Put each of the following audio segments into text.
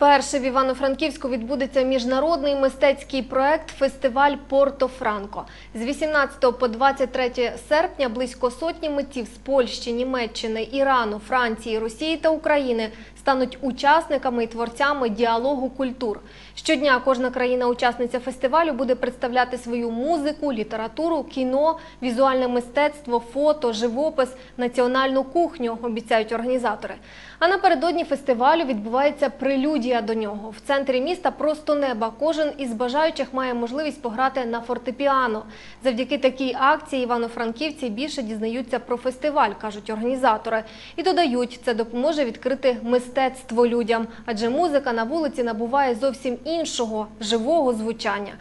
Вперше в Івано-Франківську відбудеться міжнародний мистецький проект фестиваль Порто Франко. З 18 по 23 серпня близько сотні митців з Польщі, Німеччини, Ірану, Франції, Росії та України стануть учасниками і творцями діалогу культур. Щодня кожна країна-учасниця фестивалю буде представляти свою музику, літературу, кіно, візуальне мистецтво, фото, живопис, національну кухню, обіцяють організатори. А напередодні фестивалю відбувається прелюдія до нього. В центрі міста просто неба. Кожен із бажаючих має можливість пограти на фортепіано. Завдяки такій акції івано-франківці більше дізнаються про фестиваль, кажуть організатори. І додають, це допоможе відкрити мистецтво людям, адже музика на вулиці набуває зовсім іншого живого звучання.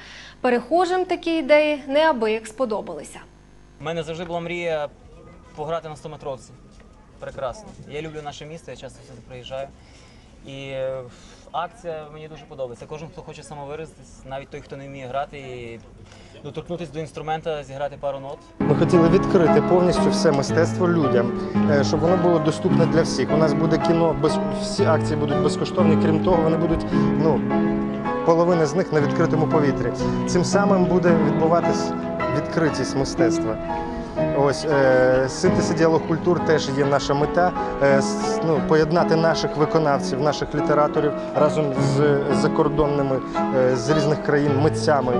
Перехожим такі ідеї неабияк сподобалися. У мене завжди була мрія пограти на 100-метровці. Прекрасно. Я люблю наше місто, я часто сюди приїжджаю. І е, акція мені дуже подобається. Кожен, хто хоче самовиразитись, навіть той, хто не вміє грати, і доторкнутися до інструмента, зіграти пару нот. Ми хотіли відкрити повністю все мистецтво людям, е, щоб воно було доступне для всіх. У нас буде кіно, без всі акції будуть безкоштовні. Крім того, вони будуть ну половина з них на відкритому повітрі. Цим самим буде відбуватись відкритість мистецтва. Ось е, синтез діалог культур теж є наша мета. Е, ну, поєднати наших виконавців, наших літераторів разом з закордонними е, з різних країн митцями.